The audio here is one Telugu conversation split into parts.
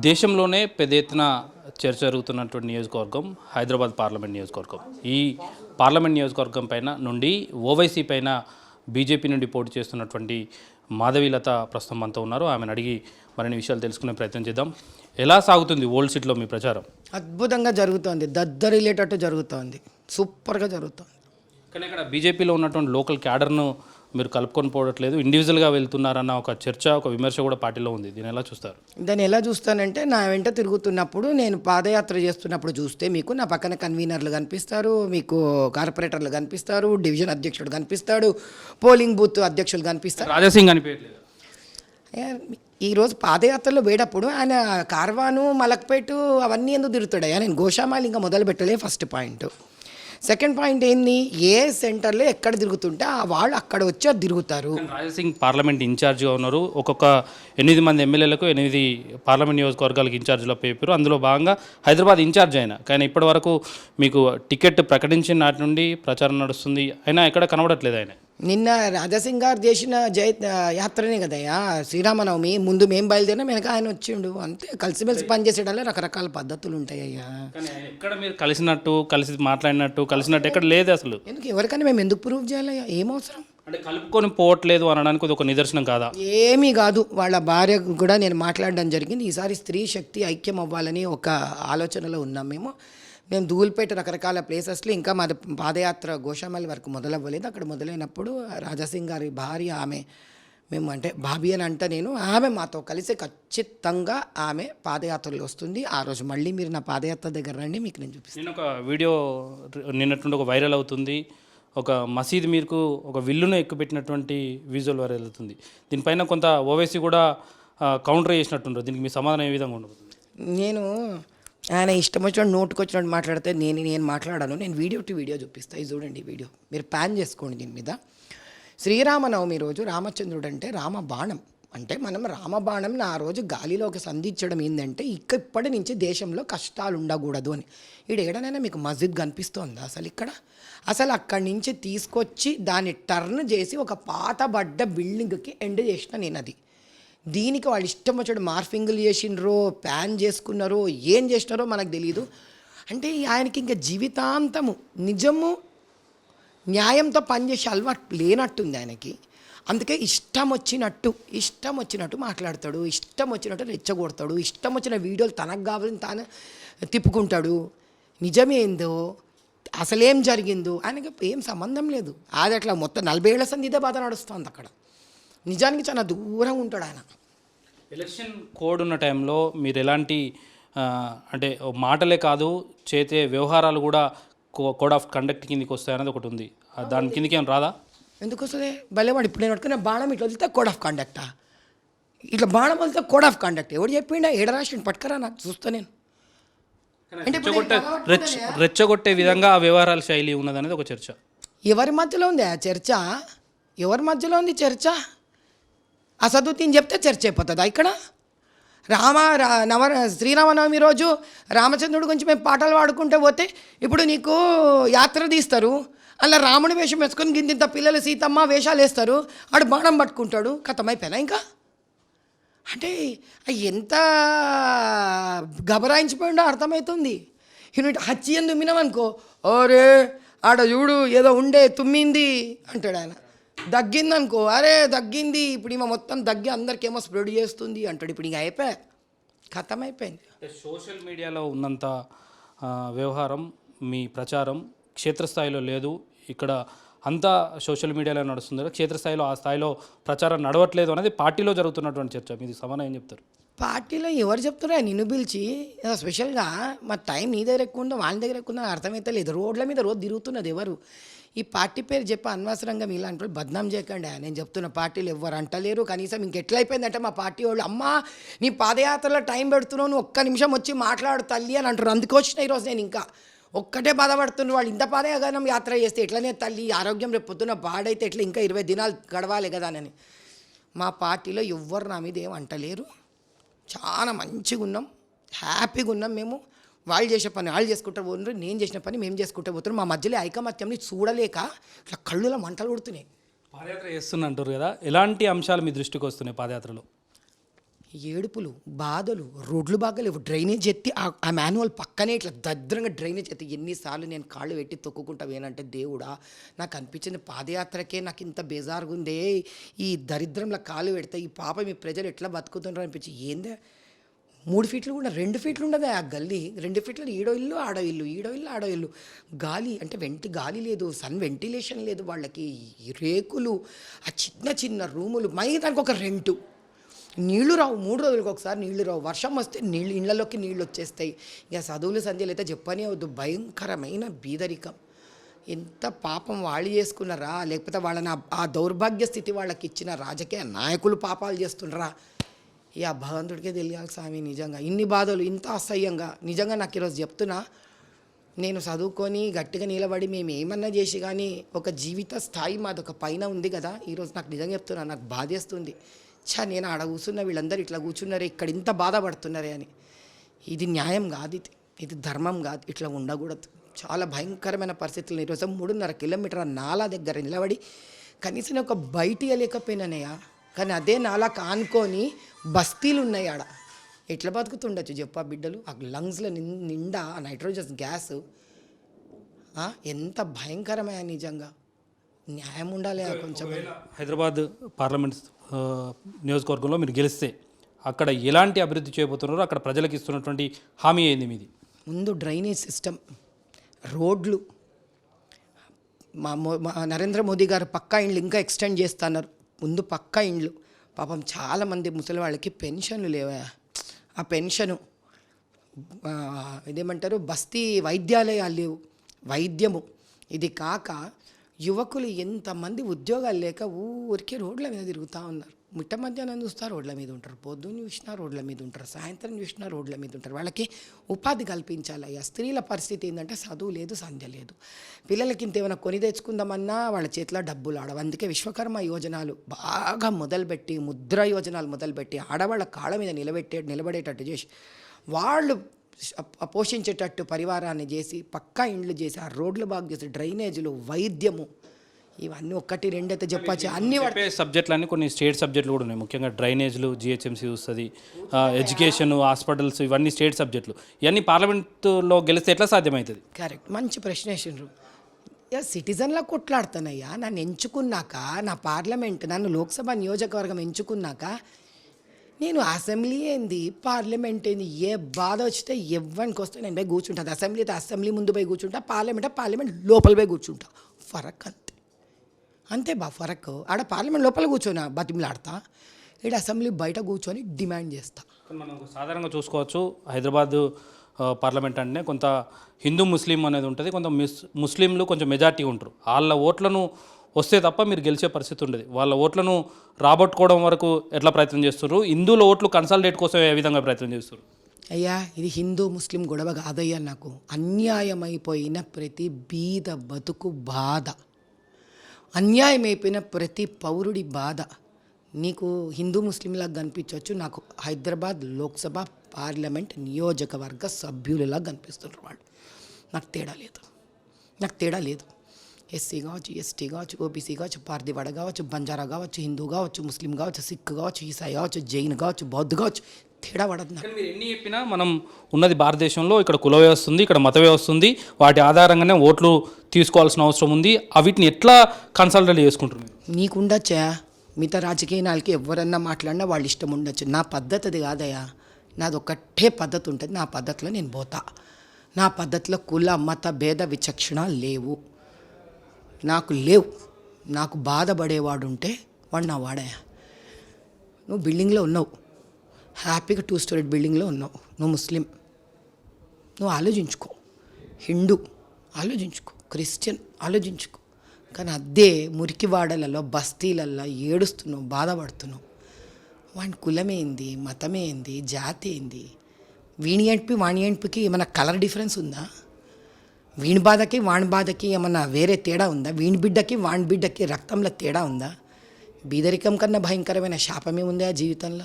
దేశంలోనే పెద్ద ఎత్తున చర్చ జరుగుతున్నటువంటి నియోజకవర్గం హైదరాబాద్ పార్లమెంట్ నియోజకవర్గం. ఈ పార్లమెంట్ నియోజకవర్గం పైన నుండి ఓవైసీ పైన బీజేపీ నుండి పోటీ చేస్తున్నటువంటి మాధవీలత ప్రస్తుతం మనతో ఉన్నారు. ఆమెను అడిగి మరిన్ని విషయాలు తెలుసుకునే ప్రయత్నం చేద్దాం. ఎలా సాగుతుంది ఓల్డ్ సిటీలో మీ ప్రచారం? అద్భుతంగా జరుగుతోంది. దద్దరిల్లేటట్టు జరుగుతోంది. సూపర్గా జరుగుతోంది. కానీ ఇక్కడ బీజేపీలో ఉన్నటువంటి లోకల్ క్యాడర్ను మీరు కలుపుకొని పోవట్లేదు ఇండివిజువల్గా వెళ్తున్నారన్న ఒక చర్చ ఒక విమర్శ కూడా పార్టీలో ఉంది. దీన్ని ఎలా చూస్తారు? దాన్ని ఎలా చూస్తానంటే నా వెంట తిరుగుతున్నప్పుడు నేను పాదయాత్ర చేస్తున్నప్పుడు చూస్తే మీకు నా పక్కన కన్వీనర్లు కనిపిస్తారు మీకు కార్పొరేటర్లు కనిపిస్తారు డివిజన్ అధ్యక్షుడు కనిపిస్తాడు పోలింగ్ బూత్ అధ్యక్షులు కనిపిస్తారు. రాజాసింగ్ అనిపించట్లేదు ఏ, ఈరోజు పాదయాత్రలో పోయేటప్పుడు ఆయన కార్వాను మలక్పేటు అవన్నీ ఎందుకు తిరుగుతాడయ్యా నేను గోషామాలు ఇంకా మొదలు పెట్టలే ఫస్ట్ పాయింట్. సెకండ్ పాయింట్ ఏంది? ఏ సెంటర్లో ఎక్కడ తిరుగుతుంటే ఆ వాళ్ళు అక్కడ వచ్చి తిరుగుతారు. రాజసింగ్ పార్లమెంట్ ఇన్ఛార్జ్గా ఉన్నారు. ఒక్కొక్క ఎనిమిది మంది ఎమ్మెల్యేలకు ఎనిమిది పార్లమెంట్ నియోజకవర్గాలకు ఇన్ఛార్జ్లో పేపారు. అందులో భాగంగా హైదరాబాద్ ఇన్ఛార్జ్ అయినా కానీ ఇప్పటి వరకు మీకు టికెట్ ప్రకటించిన నాటి నుండి ప్రచారం నడుస్తుంది. అయినా ఎక్కడ కనబడట్లేదు ఆయన. నిన్న రాజాసింగ్ గారు చేసిన జయ యాత్రనే కదయ్యా శ్రీరామనవమి ముందు మేము బయలుదేరినా వెనక ఆయన వచ్చిండు. అంతే కలిసిమెలిసి పనిచేసేటల్లో రకరకాల పద్ధతులు ఉంటాయ్యా. కానీ ఎక్కడ మీరు కలిసినట్టు కలిసి మాట్లాడినట్టు కలిసినట్టు ఎక్కడ లేదు అసలు. ఎందుకు ఎవరికైనా మేము ఎందుకు ప్రూవ్ చేయాలయ్యా? ఏం అవసరం? అంటే కలుపుకొని పోవట్లేదు అనడానికి ఒక నిదర్శనం కాదా? ఏమీ కాదు. వాళ్ళ భార్య కూడా నేను మాట్లాడడం జరిగింది. ఈసారి స్త్రీ శక్తి ఐక్యం అవ్వాలని ఒక ఆలోచనలో ఉన్నాం మేము. మేము ధూల్పేట రకరకాల ప్లేసెస్లో ఇంకా మా పాదయాత్ర గోషామల్ వరకు మొదలవ్వలేదు. అక్కడ మొదలైనప్పుడు రాజాసింగ్ గారి భార్య ఆమె మేము అంటే బాబీ అని అంటే నేను ఆమె మాతో కలిసి ఖచ్చితంగా ఆమె పాదయాత్రలో వస్తుంది. ఆ రోజు మళ్ళీ మీరు నా పాదయాత్ర దగ్గర రండి మీకు నేను చూపిస్తాను. నేను ఒక వీడియో నిన్నటువంటి ఒక వైరల్ అవుతుంది. ఒక మసీద్ మీకు ఒక విల్లును ఎక్కుపెట్టినటువంటి విజువల్ వైరల్ అవుతుంది. దీనిపైన కొంత ఓవైసీ కూడా కౌంటర్ చేసినట్టుండ్రు. దీనికి మీ సమాధానం ఏ విధంగా ఉండదు నేను ఆయన ఇష్టం వచ్చినట్టు నోటుకు వచ్చినట్టు మాట్లాడితే నేను నేను మాట్లాడాను. నేను వీడియో టు వీడియో చూపిస్తాను ఇది చూడండి వీడియో. మీరు ప్యాన్ చేసుకోండి దీని మీద. శ్రీరామనవమి రోజు రామచంద్రుడు అంటే రామ బాణం అంటే మనం రామబాణం ఆ రోజు గాలిలోకి సంధించడం ఏంటంటే ఇక ఇప్పటి నుంచి దేశంలో కష్టాలు ఉండకూడదు అని. ఇక్కడ ఏడనైనా మీకు మస్జిద్ కనిపిస్తోందా అసలు ఇక్కడ? అసలు అక్కడి నుంచి తీసుకొచ్చి దాన్ని టర్న్ చేసి ఒక పాతబడ్డ బిల్డింగ్కి ఎండ్ చేసిన నేను అది దీనికి వాళ్ళు ఇష్టం వచ్చాడు మార్ఫింగ్లు చేసిండ్రో ప్యాన్ చేసుకున్నారో ఏం చేసినారో మనకు తెలియదు అంటే ఆయనకి ఇంకా జీవితాంతము నిజము న్యాయంతో పనిచేసే అలవాటు లేనట్టుంది ఆయనకి. అందుకే ఇష్టం వచ్చినట్టు ఇష్టం వచ్చినట్టు మాట్లాడతాడు ఇష్టం వచ్చినట్టు రెచ్చగొడతాడు ఇష్టం వచ్చిన వీడియోలు తనకు కావాలని తాను తిప్పుకుంటాడు. నిజమేందో అసలేం జరిగిందో ఆయనకి ఏం సంబంధం లేదు. అది అట్లా మొత్తం నలభై ఏళ్ళ సంది ఇదే బాధ నడుస్తుంది అక్కడ. నిజానికి చాలా దూరంగా ఉంటాడు ఆయన. ఎలక్షన్ కోడ్ ఉన్న టైంలో మీరు ఎలాంటి అంటే మాటలే కాదు చేతే వ్యవహారాలు కూడా కోడ్ ఆఫ్ కండక్ట్ కిందకి వస్తాయన్నది ఒకటి ఉంది. దాని కిందకి ఏం రాదా? ఎందుకు వస్తుంది? భలేవాడు ఇప్పుడు నేను పట్టుకునే బాణం ఇట్లా వదిలితే కోడ్ ఆఫ్ కండక్టా? ఇట్లా బాణం వదిలితే కోడ్ ఆఫ్ కండక్ట్. ఎవడు చెప్పిండా? ఏడ రాసిండు? పట్టుకరా నాకు చూస్తా నేను. రెచ్చగొట్టే రెచ్చ రెచ్చగొట్టే విధంగా ఆ వ్యవహారాల శైలి ఉన్నదనేది ఒక చర్చ. ఎవరి మధ్యలో ఉంది ఆ చర్చ? ఎవరి మధ్యలో ఉంది చర్చ? అసదుద్దీన్ చెప్తే చర్చ అయిపోతుందా. ఇక్కడ? రామ రా నవ శ్రీరామనవమి రోజు రామచంద్రుడి గురించి మేము పాటలు పాడుకుంటే పోతే ఇప్పుడు నీకు యాత్ర తీస్తారు. అలా రాముడి వేషం వేసుకొని గింతింత పిల్లలు సీతమ్మ వేషాలు వేస్తారు. ఆడు బాణం పట్టుకుంటాడు. కథమైపోయినా ఇంకా? అంటే ఎంత గబరాయించిపోయిండో అర్థమవుతుంది యూనిట్ హచ్చి అని తుమ్మినామనుకో ఓరే ఆడ చూడు ఏదో ఉండే తుమ్మింది అంటాడు ఆయన. దగ్గిందనుకో అరే దగ్గింది ఇప్పుడు ఈమె మొత్తం దగ్గి అందరికేమో స్ప్రెడ్ చేస్తుంది అంటాడు. ఇప్పుడు ఇంక అయిపోయా ఖతం అయిపోయింది సోషల్ మీడియాలో ఉన్నంత వ్యవహారం మీ ప్రచారం క్షేత్రస్థాయిలో లేదు. ఇక్కడ అంతా సోషల్ మీడియాలో నడుస్తుంది క్షేత్రస్థాయిలో ఆ స్థాయిలో ప్రచారం నడవట్లేదు అనేది పార్టీలో జరుగుతున్నటువంటి చర్చ. మీది సమానం ఏం చెప్తారు? పార్టీలో ఎవరు చెప్తున్నారా నిన్ను పిలిచి స్పెషల్గా మా టైం నీ దగ్గర ఎక్కువ ఉందో వాళ్ళ దగ్గర ఎక్కువ ఉందో అర్థమైతే లేదు. రోడ్ల మీద రోజు తిరుగుతున్నది ఎవరు? ఈ పార్టీ పేరు చెప్పి అనవసరంగా ఇలాంటి వాళ్ళు బద్నాం చేయకండి నేను చెప్తున్న పార్టీలు ఎవ్వరు అంటలేరు. కనీసం ఇంకెట్లయిపోయిందంటే మా పార్టీ వాళ్ళు అమ్మా నీ పాదయాత్రలో టైం పెడుతున్నావు నువ్వు ఒక్క నిమిషం వచ్చి మాట్లాడు తల్లి అని అంటారు అందుకు వచ్చిన ఈరోజు నేను ఇంకా ఒక్కటే బాధపడుతున్నారు వాళ్ళు ఇంత పాదయాగనం యాత్ర చేస్తే ఎట్లనే తల్లి ఆరోగ్యం రేపు పొద్దున్న పాడైతే ఎట్లా ఇంకా ఇరవై దినాలు గడవాలి కదా అని. మా పార్టీలో ఎవ్వరు నా మీద ఏం అంటలేరు. చాలా మంచిగా ఉన్నాం హ్యాపీగా ఉన్నాం మేము. వాళ్ళు చేసే పని వాళ్ళు చేసుకుంటారు పోతున్నారు నేను చేసిన పని మేము చేసుకుంటూ పోతున్నాం మా మధ్యలో ఐకమత్యంని చూడలేక ఇట్లా కళ్ళులో మంటలు కొడుతున్నాయి. పాదయాత్ర చేస్తున్నా అంటారు కదా ఎలాంటి అంశాలు మీ దృష్టికి వస్తున్నాయి పాదయాత్రలో? ఏడుపులు బాధలు రోడ్లు బాగలేవు. డ్రైనేజ్ ఎత్తి ఆ- మాన్యువల్ పక్కనే ఇట్లా దద్రంగా డ్రైనేజ్ ఎత్తి ఎన్నిసార్లు నేను కాళ్ళు పెట్టి తొక్కుకుంటా వేనంటే దేవుడా నాకు అనిపించింది పాదయాత్రకే నాకు ఇంత బేజారుగా ఉందే ఈ దరిద్రంలో కాలు పెడితే ఈ పాప మీ ప్రజలు ఎట్లా బతుకుతుంటారు అనిపించి ఏందే? మూడు ఫీట్లు కూడా రెండు ఫీట్లు ఉండదు? ఆ గల్లీ రెండు ఫీట్లు ఈడో ఇల్లు ఆడో ఇల్లు ఈడో ఇల్లు ఆడో ఇల్లు. గాలి అంటే వెంటి గాలి లేదు సన్ వెంటిలేషన్ లేదు వాళ్ళకి. రేకులు ఆ చిన్న చిన్న రూములు మై దానికి ఒక రెంటు. నీళ్ళు రావు మూడు రోజులకు ఒకసారి నీళ్ళు రావు. వర్షం వస్తే నీళ్ళు ఇళ్ళలోకి నీళ్ళు వచ్చేస్తాయి. ఇక చదువులు సంధ్యలు అయితే చెప్పనే వద్దు. భయంకరమైన బీదరికం. ఎంత పాపం వాళ్ళు చేసుకున్నారా? లేకపోతే వాళ్ళని ఆ- ఆ దౌర్భాగ్య స్థితి వాళ్ళకి ఇచ్చిన రాజకీయ నాయకులు పాపాలు చేస్తుండ్రా? ఇక భగవంతుడికే తెలియాలి స్వామి నిజంగా. ఇన్ని బాధలు ఇంత అసహ్యంగా. నిజంగా నాకు ఈరోజు చెప్తున్నా నేను చదువుకొని గట్టిగా నిలబడి మేము ఏమన్నా చేసి కానీ ఒక జీవిత స్థాయి మాది ఒక పైన ఉంది కదా. ఈరోజు నాకు నిజంగా చెప్తున్నా నాకు బాధేస్తుంది. చా నేను ఆడ కూర్చున్న వీళ్ళందరూ ఇట్లా కూర్చున్నారే ఇక్కడ ఇంత బాధపడుతున్నారే అని. ఇది న్యాయం కాదు ఇది. ఇది ధర్మం కాదు. ఇట్లా ఉండకూడదు. చాలా భయంకరమైన పరిస్థితులు. ఈరోజు మూడున్నర కిలోమీటర్ నాలా దగ్గర నిలబడి కనీసం ఒక బయట లేకపోయినానయ్యా కానీ అదే నాలా కానుకొని బస్తీలు ఉన్నాయి ఆడ ఎట్లా బతుకుతుండొచ్చు చెప్పు ఆ బిడ్డలు? ఆ లంగ్స్లో నిండా ఆ నైట్రోజన్ గ్యాస్. ఎంత భయంకరమైన నిజంగా. న్యాయం ఉండాలి కొంచెం. హైదరాబాద్ పార్లమెంట్ నియోజకవర్గంలో మీరు గెలిస్తే అక్కడ ఎలాంటి అభివృద్ధి చేయబోతున్నారో అక్కడ ప్రజలకు ఇస్తున్నటువంటి హామీ ఏంది మీది? ముందు డ్రైనేజ్ సిస్టమ్ రోడ్లు. మా నరేంద్ర మోదీ గారు పక్కా ఇండ్లు ఇంకా ఎక్స్టెండ్ చేస్తున్నారు. ముందు పక్క ఇండ్లు. పాపం చాలామంది ముసలి వాళ్ళకి పెన్షన్లు లేవా? ఆ పెన్షను ఇదేమంటారు? బస్తీ వైద్యాలయాలు లేవు. వైద్యము. ఇది కాక యువకులు ఎంతమంది ఉద్యోగాలు లేక ఊరికే రోడ్ల మీద తిరుగుతూ ఉన్నారు. మిట్ట మధ్యాహ్నం చూస్తారు రోడ్ల మీద ఉంటారు. పొద్దున్న చూసినా రోడ్ల మీద ఉంటారు. సాయంత్రం చూసినా రోడ్ల మీద ఉంటారు. వాళ్ళకి ఉపాధి కల్పించాలి అయ్యా. స్త్రీల పరిస్థితి ఏంటంటే చదువు లేదు సంధ్య లేదు. పిల్లలకి ఇంత ఏమైనా కొని తెచ్చుకుందామన్నా వాళ్ళ చేతిలో డబ్బులు ఆడవు. అందుకే విశ్వకర్మ యోజనాలు బాగా మొదలుపెట్టి ముద్ర యోజనాలు మొదలుపెట్టి ఆడవాళ్ళ కాళ్ళ మీద నిలబెట్టే నిలబడేటట్టు చేసి వాళ్ళు పోషించేటట్టు పరివారాన్ని చేసి పక్కా ఇండ్లు చేసి ఆ రోడ్లు బాగు చేసి డ్రైనేజీలు వైద్యము ఇవన్నీ ఒక్కటి రెండైతే చెప్పచ్చు. అన్ని వాడు చెప్పే సబ్జెక్టులన్నీ కొన్ని స్టేట్ సబ్జెక్టులు కూడా ఉన్నాయి. ముఖ్యంగా డ్రైనేజ్లు జిహెచ్ఎంసీ చూస్తుంది ఎడ్యుకేషన్ హాస్పిటల్స్ ఇవన్నీ స్టేట్ సబ్జెక్టులు. ఇవన్నీ పార్లమెంట్లో గెలిస్తే ఎట్లా సాధ్యమవుతుంది కరెక్ట్. మంచి ప్రశ్న వేసిండ్రు. సిటిజన్లా కొట్లాడుతానయ్యా నన్ను ఎంచుకున్నాక నా పార్లమెంట్ నన్ను లోక్సభ నియోజకవర్గం ఎంచుకున్నాక నేను అసెంబ్లీ ఏంది? పార్లమెంట్ ఏంది? ఏ బాధ వచ్చితే ఎవ్వరికి వస్తే నేను పోయి కూర్చుంటాను అసెంబ్లీ అయితే అసెంబ్లీ ముందు పోయి కూర్చుంటా పార్లమెంట్ పార్లమెంట్ లోపల పోయి కూర్చుంటా. ఫరక్ అంతే అంతే బా ఫరక్. ఆడ పార్లమెంట్ లోపల కూర్చొని బతిమలాడతా ఇక్కడ అసెంబ్లీ బయట కూర్చొని డిమాండ్ చేస్తా. మనం సాధారణంగా చూసుకోవచ్చు హైదరాబాద్ పార్లమెంట్ అంటే కొంత హిందూ ముస్లిం అనేది ఉంటుంది కొంత మిస్ ముస్లింలు కొంచెం మెజార్టీ ఉంటారు. వాళ్ళ ఓట్లను వస్తే తప్ప మీరు గెలిచే పరిస్థితి ఉండదు. వాళ్ళ ఓట్లను రాబట్టుకోవడం వరకు ఎట్లా ప్రయత్నం చేస్తారు హిందువుల ఓట్లు కన్సల్టేట్ కోసం ఏ విధంగా ప్రయత్నం చేస్తారు అయ్యా ఇది హిందూ ముస్లిం గొడవ కాదయ్యా నాకు. అన్యాయమైపోయిన ప్రతి బీద బతుకు బాధ. అన్యాయమైపోయిన ప్రతి పౌరుడి బాధ. నీకు హిందూ ముస్లింలా కనిపించవచ్చు. నాకు హైదరాబాద్ లోక్సభ పార్లమెంట్ నియోజకవర్గ సభ్యులలా కనిపిస్తున్నారు వాళ్ళు. నాకు తేడా లేదు. నాకు తేడా లేదు. ఎస్సీ కావచ్చు ఎస్టీ కావచ్చు ఓబీసీ కావచ్చు పార్దివాడ కావచ్చు బంజారా కావచ్చు హిందూ కావచ్చు ముస్లిం కావచ్చు సిక్ కావచ్చు ఈసాయి కావచ్చు జైన్ కావచ్చు బౌద్ధ కావచ్చు తేడా పడదు. నాకు కానీ మీరు ఎన్ని చెప్పినా మనం ఉన్నది భారతదేశంలో ఇక్కడ కుల వ్యవస్థ ఉంది ఇక్కడ మత వ్యవస్థ ఉంది వాటి ఆధారంగానే ఓట్లు తీసుకోవాల్సిన అవసరం ఉంది. వీటిని ఎట్లా కన్సల్టేట్ చేసుకుంటారు మీరు? నీకుండొచ్చా? మిగతా రాజకీయ నాయకులకి ఎవరన్నా మాట్లాడినా వాళ్ళ ఇష్టం ఉండొచ్చు. నా పద్ధతి అది కాదయ్యా. నాది ఒక్కటే పద్ధతి ఉంటుంది నా పద్ధతిలో నేను పోతా. నా పద్ధతిలో కుల మత భేద విచక్షణ లేవు. నాకు లేవు. నాకు బాధపడేవాడు ఉంటే వాడు నా వాడయా నువ్వు బిల్డింగ్లో ఉన్నావు. హ్యాపీగా టూ స్టోరీ బిల్డింగ్లో ఉన్నావు. నువ్వు ముస్లిం. నువ్వు ఆలోచించుకో. హిందూ ఆలోచించుకో. క్రిస్టియన్ ఆలోచించుకో. కానీ అదే మురికివాడలలో బస్తీలల్లో ఏడుస్తున్నావు బాధపడుతున్నావు. వాడి కులమేంది? మతమేంది? జాతి ఏంది వీణి ఎంపి వాణి ఎంపికి ఏమైనా కలర్ డిఫరెన్స్ ఉందా? వీణి బాధకి వాణి బాధకి ఏమన్నా వేరే తేడా ఉందా? వీణి బిడ్డకి వాణి బిడ్డకి రక్తంలో తేడా ఉందా? బీదరికం కన్నా భయంకరమైన శాపమే ఉంది ఆ జీవితంలో?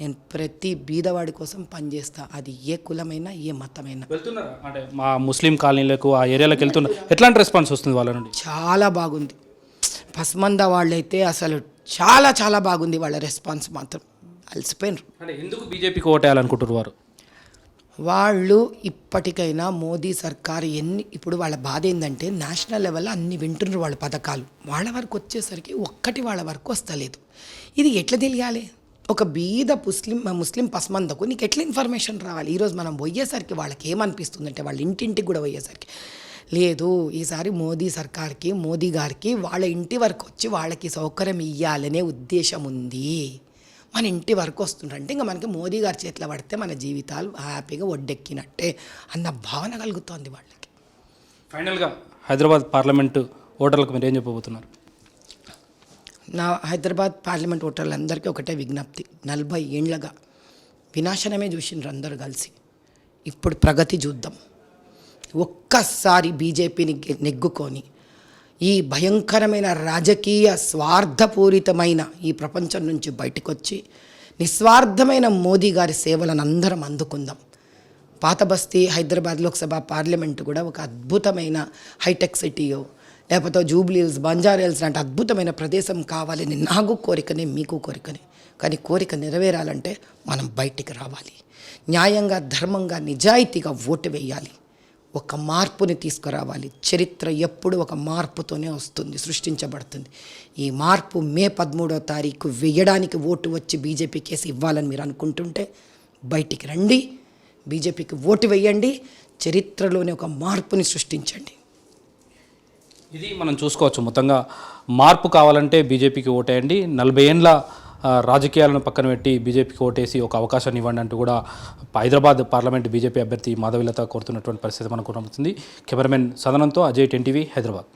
నేను ప్రతి బీదవాడి కోసం పనిచేస్తా అది ఏ కులమైనా ఏ మతమైనా. వెళ్తున్నారా? అంటే మా ముస్లిం కాలనీలకు ఆ ఏరియాలకు వెళ్తున్నారు ఎట్లాంటి రెస్పాన్స్ వస్తుంది వాళ్ళ నుండి? చాలా బాగుంది. పస్మంద వాళ్ళైతే అసలు చాలా చాలా బాగుంది వాళ్ళ రెస్పాన్స్ మాత్రం. అలసిపోయినరు. అంటే ఎందుకు బీజేపీకి ఓటేయాలనుకుంటున్నారు వారు? వాళ్ళు ఇప్పటికైనా మోదీ సర్కార్ ఎన్ని ఇప్పుడు వాళ్ళ బాధ ఏంటంటే నేషనల్ లెవెల్లో అన్ని వింటున్నారు వాళ్ళ పథకాలు. వాళ్ళ వరకు వచ్చేసరికి ఒక్కటి వాళ్ళ వరకు వస్తలేదు. ఇది ఎట్లా తెలియాలి? ఒక బీద ముస్లిం ముస్లిం పసమందకు నీకు ఎట్లా ఇన్ఫర్మేషన్ రావాలి? ఈరోజు మనం పోయేసరికి వాళ్ళకి ఏమనిపిస్తుందంటే వాళ్ళ ఇంటింటికి కూడా పోయేసరికి లేదు ఈసారి మోదీ సర్కార్కి మోదీ గారికి వాళ్ళ ఇంటి వరకు వచ్చి వాళ్ళకి సౌకర్యం ఇవ్వాలనే ఉద్దేశం ఉంది. మన ఇంటి వరకు వస్తుండ్రంటే ఇంకా మనకి మోదీ గారి చేతిలో పడితే మన జీవితాలు హ్యాపీగా ఒడ్డెక్కినట్టే అన్న భావన కలుగుతోంది వాళ్ళకి. ఫైనల్గా హైదరాబాద్ పార్లమెంటు ఓటర్లకు మీరు ఏం చెప్పబోతున్నారు? నా హైదరాబాద్ పార్లమెంట్ ఓటర్లందరికీ ఒకటే విజ్ఞప్తి. నలభై ఏండ్లగా వినాశనమే చూసిండ్రు అందరు కలిసి. ఇప్పుడు ప్రగతి చూద్దాం. ఒక్కసారి బీజేపీని నెగ్గుకొని ఈ భయంకరమైన రాజకీయ స్వార్థపూరితమైన ఈ ప్రపంచం నుంచి బయటకు వచ్చి నిస్వార్థమైన మోదీ గారి సేవలను అందరం అందుకుందాం. పాత బస్తీ హైదరాబాద్ లోక్సభ పార్లమెంటు కూడా ఒక అద్భుతమైన హైటెక్ సిటీయో లేకపోతే జూబ్లీహిల్స్ బంజారాహిల్స్ లాంటి అద్భుతమైన ప్రదేశం కావాలని నాకు కోరికనే మీకు కోరికనే. కానీ కోరిక నెరవేరాలంటే మనం బయటికి రావాలి. న్యాయంగా ధర్మంగా నిజాయితీగా ఓటు వేయాలి. ఒక మార్పుని తీసుకురావాలి. చరిత్ర ఎప్పుడు ఒక మార్పుతోనే వస్తుంది సృష్టించబడుతుంది. ఈ మార్పు మే పదమూడో తారీఖు వేయడానికి ఓటు వచ్చి బీజేపీ కేసు ఇవ్వాలని మీరు అనుకుంటుంటే బయటికి రండి బీజేపీకి ఓటు వేయండి చరిత్రలోనే ఒక మార్పుని సృష్టించండి. ఇది మనం చూసుకోవచ్చు. మొత్తంగా మార్పు కావాలంటే బీజేపీకి ఓటేయండి. నలభై ఏండ్ల రాజకీయాలను పక్కన పెట్టి బీజేపీకి ఓటేసి ఒక అవకాశాన్ని ఇవ్వండి అంటూ కూడా హైదరాబాద్ పార్లమెంట్ బీజేపీ అభ్యర్థి మాధవిలత కోరుతున్నటువంటి పరిస్థితి మనకు కనబడుతుంది కెమెరామెన్ సదనంతో అజయ్ టెన్టీవీ హైదరాబాద్.